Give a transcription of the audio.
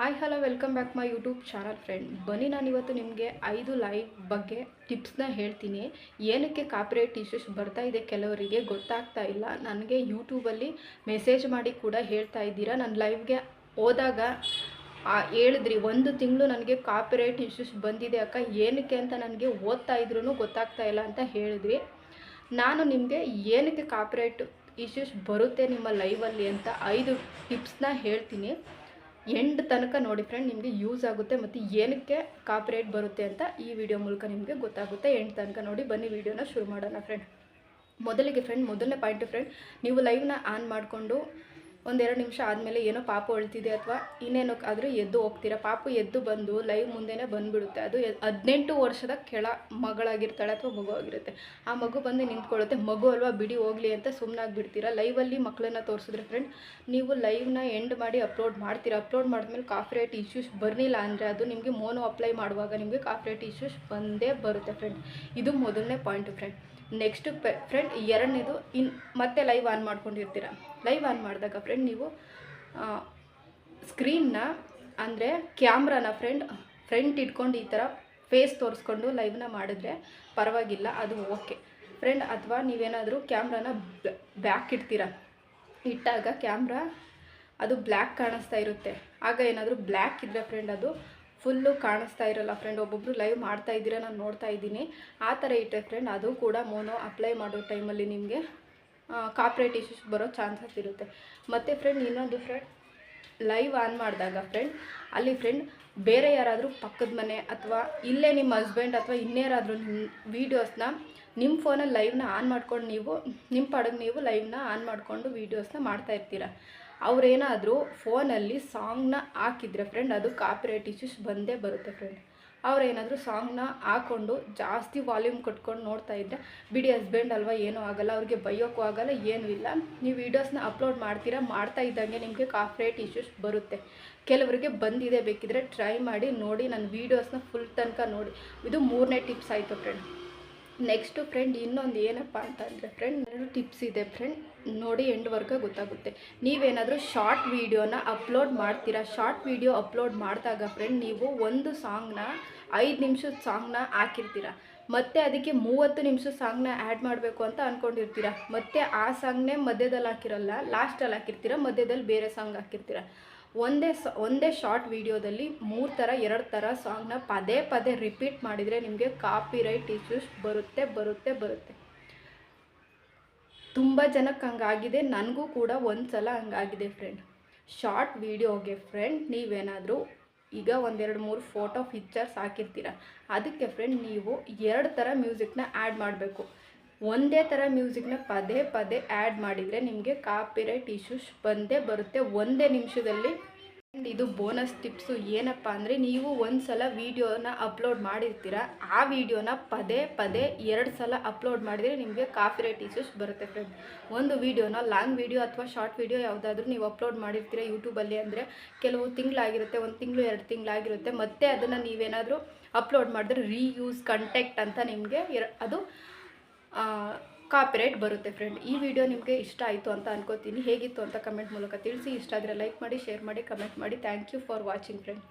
Hi hello welcome back my YouTube channel friend ಬನ್ನಿ ನಾನು ಇವತ್ತು ನಿಮಗೆ ಐದು ಲೈವ್ ಬಗ್ಗೆ ಟಿಪ್ಸ್ನ ಹೇಳ್ತೀನಿ. ಏನಕ್ಕೆ ಕಾಪಿರೈಟ್ ಇಶ್ಯೂಸ್ ಬರ್ತಾ ಇದೆ ಕೆಲವರಿಗೆ ಗೊತ್ತಾಗ್ತಾ ಇಲ್ಲ. ನನಗೆ ಯೂಟ್ಯೂಬಲ್ಲಿ ಮೆಸೇಜ್ ಮಾಡಿ ಕೂಡ ಹೇಳ್ತಾ ಇದ್ದೀರಾ. ನಾನು ಲೈವ್ಗೆ ಹೋದಾಗ ಹೇಳಿದ್ರಿ, ಒಂದು ತಿಂಗಳು ನನಗೆ ಕಾಪಿರೈಟ್ ಇಶ್ಯೂಸ್ ಬಂದಿದೆ ಅಕ್ಕ. ಏನಕ್ಕೆ ಅಂತ ನನಗೆ ಓದ್ತಾ ಇದ್ರೂ ಗೊತ್ತಾಗ್ತಾ ಇಲ್ಲ ಅಂತ ಹೇಳಿದ್ರಿ ನಾನು ನಿಮಗೆ ಏನಕ್ಕೆ ಕಾಪಿರೈಟ್ ಇಶ್ಯೂಸ್ ಬರುತ್ತೆ ನಿಮ್ಮ ಲೈವಲ್ಲಿ ಅಂತ ಐದು ಟಿಪ್ಸ್ನ ಹೇಳ್ತೀನಿ. ಎಂಡ್ ತನಕ ನೋಡಿ ಫ್ರೆಂಡ್ ನಿಮಗೆ ಯೂಸ್ ಆಗುತ್ತೆ ಮತ್ತು ಏನಕ್ಕೆ ಕಾಪ್ರೇಟ್ ಬರುತ್ತೆ ಅಂತ ಈ ವಿಡಿಯೋ ಮೂಲಕ ನಿಮಗೆ ಗೊತ್ತಾಗುತ್ತೆ. ಎಂಡ್ ತನಕ ನೋಡಿ ಬನ್ನಿ ವಿಡಿಯೋನ ಶುರು ಮಾಡೋಣ ಫ್ರೆಂಡ್ ಮೊದಲಿಗೆ ಫ್ರೆಂಡ್ ಮೊದಲನೇ ಪಾಯಿಂಟ್ ಫ್ರೆಂಡ್ ನೀವು ಲೈವ್ನ ಆನ್ ಮಾಡಿಕೊಂಡು ಒಂದೆರಡು ನಿಮಿಷ ಆದಮೇಲೆ ಏನೋ ಪಾಪು ಅಳ್ತಿದೆ ಅಥವಾ ಇನ್ನೇನೋ ಆದರೂ ಎದ್ದು ಹೋಗ್ತೀರಾ? ಪಾಪು ಎದ್ದು ಬಂದು ಲೈವ್ ಮುಂದೆನೇ ಬಂದುಬಿಡುತ್ತೆ. ಅದು ಹದಿನೆಂಟು ವರ್ಷದ ಕೆಳ ಮಗಳಾಗಿರ್ತಾಳೆ ಅಥವಾ ಮಗು ಆಗಿರುತ್ತೆ. ಆ ಮಗು ಬಂದು ನಿಂತ್ಕೊಳ್ಳುತ್ತೆ. ಮಗು ಅಲ್ವಾ, ಬಿಡಿ ಹೋಗಲಿ ಅಂತ ಸುಮ್ಮನಾಗಿ ಬಿಡ್ತೀರಾ ಲೈವಲ್ಲಿ ಮಕ್ಕಳನ್ನ ತೋರಿಸಿದ್ರೆ ಫ್ರೆಂಡ್ ನೀವು ಲೈವ್ನ ಎಂಡ್ ಮಾಡಿ ಅಪ್ಲೋಡ್ ಮಾಡ್ತೀರಾ? ಅಪ್ಲೋಡ್ ಮಾಡಿದ್ಮೇಲೆ ಕಾಫಿರೇಟ್ ಇಶ್ಯೂಸ್ ಬರಲಿಲ್ಲ ಅಂದರೆ ಅದು ನಿಮಗೆ ಮೋನೋ ಅಪ್ಲೈ ಮಾಡುವಾಗ ನಿಮಗೆ ಕಾಫಿರೇಟ್ ಇಶ್ಯೂಸ್ ಬಂದೇ ಬರುತ್ತೆ ಫ್ರೆಂಡ್ ಇದು ಮೊದಲನೇ ಪಾಯಿಂಟ್ ಫ್ರೆಂಡ್ ನೆಕ್ಸ್ಟ್ ಫ್ರೆಂಡ್ ಎರಡನೇದು ಇನ್ ಮತ್ತೆ ಲೈವ್ ಆನ್ ಮಾಡ್ಕೊಂಡಿರ್ತೀರ? ಲೈವ್ ಆನ್ ಮಾಡಿದಾಗ ಫ್ರೆಂಡ್ ನೀವು ಸ್ಕ್ರೀನ್ನ ಅಂದರೆ ಕ್ಯಾಮ್ರಾನ ಫ್ರೆಂಡ್ ಫ್ರಂಟ್ ಇಟ್ಕೊಂಡು ಈ ಥರ ಫೇಸ್ ತೋರಿಸ್ಕೊಂಡು ಲೈವ್ನ ಮಾಡಿದ್ರೆ ಪರವಾಗಿಲ್ಲ, ಅದು ಓಕೆ ಫ್ರೆಂಡ್ ಅಥವಾ ನೀವೇನಾದರೂ ಕ್ಯಾಮ್ರಾನ ಬ್ಯಾಕ್ ಇಡ್ತೀರ? ಇಟ್ಟಾಗ ಕ್ಯಾಮ್ರಾ ಅದು ಬ್ಲ್ಯಾಕ್ ಕಾಣಿಸ್ತಾ ಇರುತ್ತೆ. ಆಗ ಏನಾದರೂ ಬ್ಲ್ಯಾಕ್ ಇದ್ದರೆ ಫ್ರೆಂಡ್ ಅದು ಫುಲ್ಲು ಕಾಣಿಸ್ತಾ ಇರೋಲ್ಲ ಫ್ರೆಂಡ್ ಒಬ್ಬೊಬ್ಬರು ಲೈವ್ ಮಾಡ್ತಾ ಇದ್ದೀರಾ, ನಾನು ನೋಡ್ತಾ ಇದ್ದೀನಿ. ಆ ಥರ ಇಟ್ಟರೆ ಫ್ರೆಂಡ್ ಅದು ಕೂಡ ಮೋನೋ ಅಪ್ಲೈ ಮಾಡೋ ಟೈಮಲ್ಲಿ ನಿಮಗೆ ಕಾಪ್ರೇಟ್ ಇಶ್ಯೂಸ್ ಬರೋ ಚಾನ್ಸಸ್ ಇರುತ್ತೆ. ಮತ್ತು ಫ್ರೆಂಡ್ ಇನ್ನೊಂದು ಫ್ರೆಂಡ್ ಲೈವ್ ಆನ್ ಮಾಡಿದಾಗ ಫ್ರೆಂಡ್ ಅಲ್ಲಿ ಫ್ರೆಂಡ್ ಬೇರೆ ಯಾರಾದರೂ ಪಕ್ಕದ ಮನೆ ಅಥವಾ ಇಲ್ಲೇ ನಿಮ್ಮ ಹಸ್ಬೆಂಡ್ ಅಥವಾ ಇನ್ನೇರಾದರೂ ನಿಮ್ಮ ವೀಡಿಯೋಸ್ನ ನಿಮ್ಮ ಫೋನಲ್ಲಿ ಲೈವ್ನ ಆನ್ ಮಾಡ್ಕೊಂಡು ನೀವು ನಿಮ್ಮ ಪಡಗೆ ನೀವು ಲೈವ್ನ ಆನ್ ಮಾಡಿಕೊಂಡು ವೀಡಿಯೋಸ್ನ ಮಾಡ್ತಾ ಇರ್ತೀರ. ಅವರೇನಾದರೂ ಫೋನಲ್ಲಿ ಸಾಂಗ್ನ ಹಾಕಿದ್ರೆ ಫ್ರೆಂಡ್ ಅದು ಕಾಪಿರೇಟ್ ಇಶ್ಯೂಸ್ ಬಂದೇ ಬರುತ್ತೆ ಫ್ರೆಂಡ್ ಅವ್ರೇನಾದರೂ ಸಾಂಗ್ನ ಹಾಕ್ಕೊಂಡು ಜಾಸ್ತಿ ವಾಲ್ಯೂಮ್ ಕಟ್ಕೊಂಡು ನೋಡ್ತಾ ಇದ್ದರೆ ಬಿಡಿ ಹಸ್ಬೆಂಡ್ ಅಲ್ವಾ, ಏನೂ ಆಗಲ್ಲ, ಅವ್ರಿಗೆ ಬೈಯೋಕ್ಕೂ ಆಗಲ್ಲ, ಏನೂ ಇಲ್ಲ. ನೀವು ವೀಡಿಯೋಸ್ನ ಅಪ್ಲೋಡ್ ಮಾಡ್ತೀರಾ, ಮಾಡ್ತಾ ಇದ್ದಂಗೆ ನಿಮಗೆ ಕಾಫ್ರೇಟ್ ಇಶ್ಯೂಸ್ ಬರುತ್ತೆ. ಕೆಲವರಿಗೆ ಬಂದಿದೆ ಬೇಕಿದ್ರೆ ಟ್ರೈ ಮಾಡಿ ನೋಡಿ ನನ್ನ ವೀಡಿಯೋಸ್ನ ಫುಲ್ ತನಕ ನೋಡಿ. ಇದು ಮೂರನೇ ಟಿಪ್ಸ್ ಆಯಿತು ಫ್ರೆಂಡ್ ನೆಕ್ಸ್ಟು ಫ್ರೆಂಡ್ ಇನ್ನೊಂದು ಏನಪ್ಪ ಅಂತಂದರೆ ಫ್ರೆಂಡ್ ಎರಡು ಟಿಪ್ಸ್ ಇದೆ ಫ್ರೆಂಡ್. ನೋಡಿ ಎಂಡ್ವರೆಗೆ ಗೊತ್ತಾಗುತ್ತೆ. ನೀವೇನಾದರೂ ಶಾರ್ಟ್ ವೀಡಿಯೋನ ಅಪ್ಲೋಡ್ ಮಾಡ್ತೀರಾ? ಶಾರ್ಟ್ ವೀಡಿಯೋ ಅಪ್ಲೋಡ್ ಮಾಡಿದಾಗ ಫ್ರೆಂಡ್ ನೀವು ಒಂದು ಸಾಂಗ್ನ ಐದು ನಿಮಿಷದ ಸಾಂಗ್ನ ಹಾಕಿರ್ತೀರ? ಮತ್ತೆ ಅದಕ್ಕೆ ಮೂವತ್ತು ನಿಮಿಷದ ಸಾಂಗ್ನ ಆ್ಯಡ್ ಮಾಡಬೇಕು ಅಂತ ಅಂದ್ಕೊಂಡಿರ್ತೀರ ಮತ್ತೆ ಆ ಸಾಂಗ್ನೇ ಮಧ್ಯದಲ್ಲಿ ಹಾಕಿರಲ್ಲ ಲಾಸ್ಟಲ್ಲಿ ಹಾಕಿರ್ತೀರ? ಮಧ್ಯದಲ್ಲಿ ಬೇರೆ ಸಾಂಗ್ ಹಾಕಿರ್ತೀರ? ಒಂದೇ ಒಂದೇ ಶಾರ್ಟ್ ವೀಡಿಯೋದಲ್ಲಿ ಮೂರು ಥರ, ಎರಡು ಥರ ಸಾಂಗ್ನ ಪದೇ ಪದೇ ರಿಪೀಟ್ ಮಾಡಿದರೆ ನಿಮಗೆ ಕಾಪಿ ರೈಟ್ ಇಶ್ಯೂಸ್ ಬರುತ್ತೆ ಬರುತ್ತೆ ಬರುತ್ತೆ. ತುಂಬ ಜನಕ್ಕೆ ಹಂಗಾಗಿದೆ, ನನಗೂ ಕೂಡ ಒಂದು ಸಲ ಹಂಗಾಗಿದೆ ಫ್ರೆಂಡ್ ಶಾರ್ಟ್ ವೀಡಿಯೋಗೆ ಫ್ರೆಂಡ್ ನೀವೇನಾದರೂ ಈಗ ಒಂದೆರಡು ಮೂರು ಫೋಟೋ ಪಿಕ್ಚರ್ಸ್ ಹಾಕಿರ್ತೀರ, ಅದಕ್ಕೆ ಫ್ರೆಂಡ್ ನೀವು ಎರಡು ಥರ ಮ್ಯೂಸಿಕ್ನ ಆ್ಯಡ್ ಮಾಡಬೇಕು. ಒಂದೇ ಥರ ಮ್ಯೂಸಿಕ್ನ ಪದೇ ಪದೇ ಆ್ಯಡ್ ಮಾಡಿದರೆ ನಿಮಗೆ ಕಾಪಿರೈಟ್ ಇಶ್ಯೂಸ್ ಬಂದೇ ಬರುತ್ತೆ. ಒಂದೇ ನಿಮಿಷದಲ್ಲಿ. ಇದು ಬೋನಸ್ ಟಿಪ್ಸು ಏನಪ್ಪ ಅಂದರೆ ನೀವು ಒಂದು ಸಲ ವೀಡಿಯೋನ ಅಪ್ಲೋಡ್ ಮಾಡಿರ್ತೀರ, ಆ ವಿಡಿಯೋನ ಪದೇ ಪದೇ ಎರಡು ಸಲ ಅಪ್ಲೋಡ್ ಮಾಡಿದರೆ ನಿಮಗೆ ಕಾಪಿರೈಟ್ ಇಶ್ಯೂಸ್ ಬರುತ್ತೆ ಫ್ರೆಂಡ್ ಒಂದು ವೀಡಿಯೋನ ಲಾಂಗ್ ವೀಡಿಯೋ ಅಥವಾ ಶಾರ್ಟ್ ವೀಡಿಯೋ ಯಾವುದಾದ್ರೂ ನೀವು ಅಪ್ಲೋಡ್ ಮಾಡಿರ್ತೀರ ಯೂಟ್ಯೂಬಲ್ಲಿ ಅಂದರೆ ಕೆಲವು ತಿಂಗಳಾಗಿರುತ್ತೆ, ಒಂದು ತಿಂಗಳು, ಎರಡು ತಿಂಗಳಾಗಿರುತ್ತೆ, ಮತ್ತೆ ಅದನ್ನು ನೀವೇನಾದರೂ ಅಪ್ಲೋಡ್ ಮಾಡಿದ್ರೆ ರೀಯೂಸ್ ಕಂಟೆಕ್ಟ್ ಅಂತ ನಿಮಗೆ ಅದು ಕಾಪಿರೈಟ್ ಬರುತ್ತೆ ಫ್ರೆಂಡ್ ಈ ವಿಡಿಯೋ ನಿಮಗೆ ಇಷ್ಟ ಆಯಿತು ಅಂತ ಅನ್ಕೋತೀನಿ. ಹೇಗಿತ್ತು ಅಂತ ಕಮೆಂಟ್ ಮೂಲಕ ತಿಳಿಸಿ. ಇಷ್ಟ ಆದರೆ ಲೈಕ್ ಮಾಡಿ ಶೇರ್ ಮಾಡಿ ಕಮೆಂಟ್ ಮಾಡಿ. Thank you for watching friend